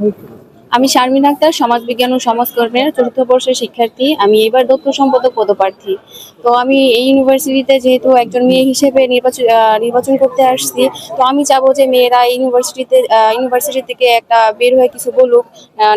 Okay. আমি শারমিন আক্তার, সমাজবিজ্ঞান ও সমাজকর্মের চতুর্থ বর্ষের শিক্ষার্থী। আমি এবার দক্ষ সম্পাদক পদপ্রার্থী। তো আমি এই ইউনিভার্সিটিতে যেহেতু একজন মেয়ে হিসেবে নির্বাচন নির্বাচন করতে আসছি, তো আমি চাবো যে মেয়েরা ইউনিভার্সিটিতে ইউনিভার্সিটি থেকে একটা বের হয়ে কিছু বলুক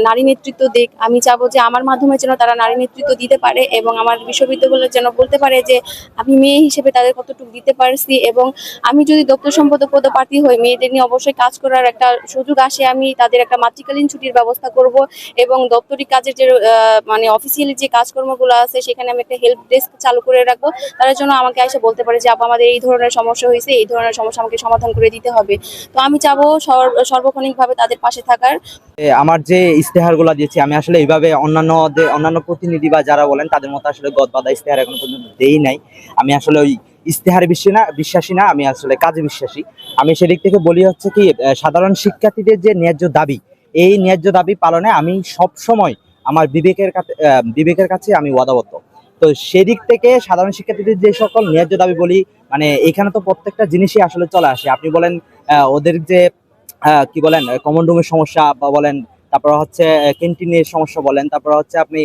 নারী নেতৃত্ব দিক। আমি চাবো যে আমার মাধ্যমে যেন তারা নারী নেতৃত্ব দিতে পারে এবং আমার বিশ্ববিদ্যালয় যেন বলতে পারে যে আমি মেয়ে হিসেবে তাদের কতটুকু দিতে পারছি এবং আমি যদি দপ্তর সম্পাদক পদপ্রার্থী হই, মেয়েদের নিয়ে অবশ্যই কাজ করার একটা সুযোগ আসে, আমি তাদের একটা মাতৃকালীন ছুটির ব্যবস্থা করব এবং দপ্তরি কাজের যে মানে অফিসিয়ালি যে কাজকর্মগুলো আছে, সেখানে আমি একটা হেল্প ডেস্ক চালু করে রাখব। তার জন্য আমাকে এসে বলতে পারে যে, আপা, আমাদের এই ধরনের সমস্যা হয়েছে, এই ধরনের সমস্যা আমাকে সমাধান করে দিতে হবে। তো আমি চাবো সর- সার্বক্ষণিকভাবে তাদের পাশে থাকার। আমার যে ইস্তেহারগুলো দিয়েছি, আমি আসলে এইভাবে অন্যান্য অন্যান্য প্রতিনিধি বা যারা বলেন, তাদের মতো আসলে গদ বাধা ইস্তেহার এখন পর্যন্ত দেই নাই। আমি আসলে ওই ইস্তেহারে বিশ্বাসী না বিশ্বাসী না, আমি আসলে কাজে বিশ্বাসী। আমি সেদিক থেকে বলি হচ্ছে কি সাধারণ শিক্ষার্থীদের যে ন্যায্য দাবি এই ন্যায্য দাবি পালনে আমি সব সময় আমার বিবেকের কাছে বিবেকের কাছে আমি ওয়াদাবদ্ধ। তো সেদিক থেকে সাধারণ শিক্ষার্থীদের যে সকল ন্যায্য দাবি বলি মানে এখানে তো প্রত্যেকটা জিনিসই আসলে চলে আসে। আপনি বলেন ওদের যে কি বলেন কমন রুমের সমস্যা বা বলেন তারপর হচ্ছে ক্যান্টিনের সমস্যা বলেন, তারপর হচ্ছে আপনি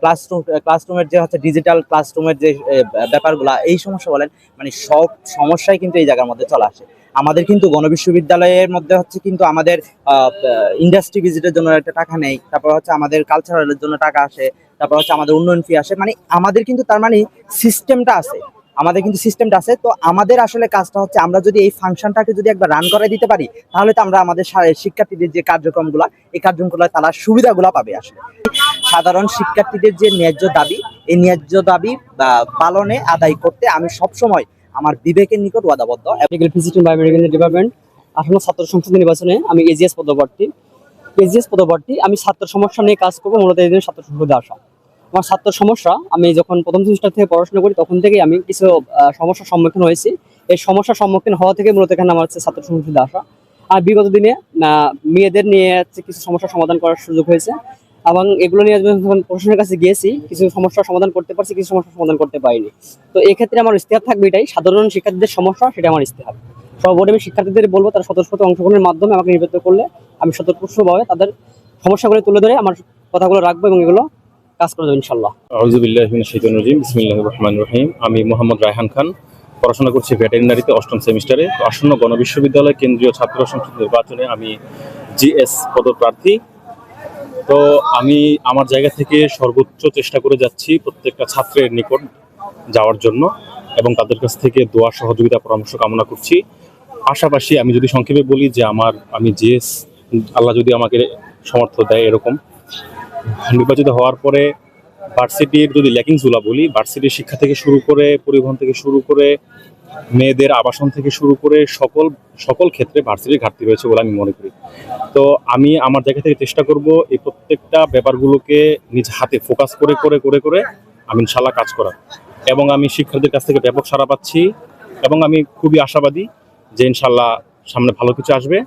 ক্লাসরুম ক্লাসরুমের যে হচ্ছে ডিজিটাল ক্লাসরুমের যে ব্যাপারগুলা, এই সমস্যা বলেন মানে সব সমস্যাই কিন্তু এই জায়গার মধ্যে চলে আসে। আমাদের কিন্তু গণবিশ্ববিদ্যালয়ের মধ্যে হচ্ছে কিন্তু আমাদের ইন্ডাস্ট্রি ভিজিটের জন্য একটা টাকা নেই, তারপর হচ্ছে আমাদের কালচারালের জন্য টাকা আসে, তারপর হচ্ছে আমাদের উন্নয়ন ফি আসে মানে আমাদের কিন্তু তার মানে সিস্টেমটা আছে। আমাদের কিন্তু সিস্টেমটা আছে। তো আমাদের আসলে কাজটা হচ্ছে আমরা যদি এই ফাংশনটাকে যদি একবার রান করে দিতে পারি, তাহলে তো আমরা আমাদের শিক্ষার্থীদের যে কার্যক্রমগুলো, এই কার্যক্রমগুলো তারা সুবিধাগুলো পাবে আসলে। সাধারণ শিক্ষার্থীদের যে ন্যায্য দাবি, এই ন্যায্য দাবি পালনে আদায় করতে আমি সব সময় আমার বিবেকের নিকট ওয়াদাবদ্ধ। ফিজিক্স ডিপার্টমেন্ট আসন্ন ছাত্র সংসদ নির্বাচনে আমি এজিএস পদপ্রার্থী। এজিএস পদপ্রার্থী, আমি ছাত্র সমস্যা নিয়ে কাজ করব, মূলত এই জন্য ছাত্র সংসদে আসা। আমার ছাত্র সমস্যা, আমি যখন প্রথম সেমিস্টার থেকে পড়াশোনা করি, তখন থেকেই আমি কিছু সমস্যার সম্মুখীন হয়েছি। এই সমস্যার সম্মুখীন হওয়া থেকে মূলত এখানে আমার হচ্ছে ছাত্র সংসদে আসা। আর বিগত দিনে মেয়েদের নিয়ে হচ্ছে কিছু সমস্যার সমাধান করার সুযোগ হয়েছে। এবং এগুলো নিয়ে যখন প্রশাসনের কাছে গিয়েছি, কিছু সমস্যার সমাধান করতে পারছি, কিছু সমস্যার সমাধান করতে পারিনি। তো এক্ষেত্রে আমার ইস্তেহার থাকবে এটাই, সাধারণ শিক্ষার্থীদের সমস্যা, সেটা আমার ইস্তেহার সর্বোপরি আমি শিক্ষার্থীদের বলব, তারা স্বতঃস্ফূর্ত অংশগ্রহণের মাধ্যমে আমাকে নির্বাচিত করলে, আমি স্বতঃস্ফূর্তভাবে তাদের সমস্যাগুলো তুলে ধরে আমার কথাগুলো রাখব এবং এগুলো কাজ করে দেবো ইনশাল্লাহ রহিম। আমি মোহাম্মদ রায়হান খান, পড়াশোনা করছি ভেটেরিনারিতে অষ্টম সেমিস্টারে। আসন্ন গণবিশ্ববিদ্যালয় কেন্দ্রীয় ছাত্র সংসদ নির্বাচনে আমি জিএস পদপ্রার্থী। তো আমি আমার জায়গা থেকে সর্বোচ্চ চেষ্টা করে যাচ্ছি প্রত্যেকটা ছাত্রের নিকট যাওয়ার জন্য এবং তাদের কাছ থেকে দোয়া, সহযোগিতা, পরামর্শ কামনা করছি। পাশাপাশি আমি যদি সংক্ষেপে বলি যে আমার, আমি জিএস, আল্লাহ যদি আমাকে সমর্থ দেয় এরকম নির্বাচিত হওয়ার পরে ভার্সিটির যদি ল্যাকিংসগুলো বলি ভার্সিটির শিক্ষা থেকে শুরু করে, পরিবহন থেকে শুরু করে, মেয়েদের আবাসন থেকে শুরু করে সকল সকল ক্ষেত্রে ভার্সিটির ঘাটতি রয়েছে বলে আমি মনে করি। তো আমি আমার জায়গা থেকে চেষ্টা করব এই প্রত্যেকটা ব্যাপারগুলোকে নিজ হাতে ফোকাস করে করে করে করে আমি ইনশাল্লাহ কাজ করার। এবং আমি শিক্ষার্থীর কাছ থেকে ব্যাপক সাড়া পাচ্ছি এবং আমি খুবই আশাবাদী যে ইনশাল্লাহ সামনে ভালো কিছু আসবে।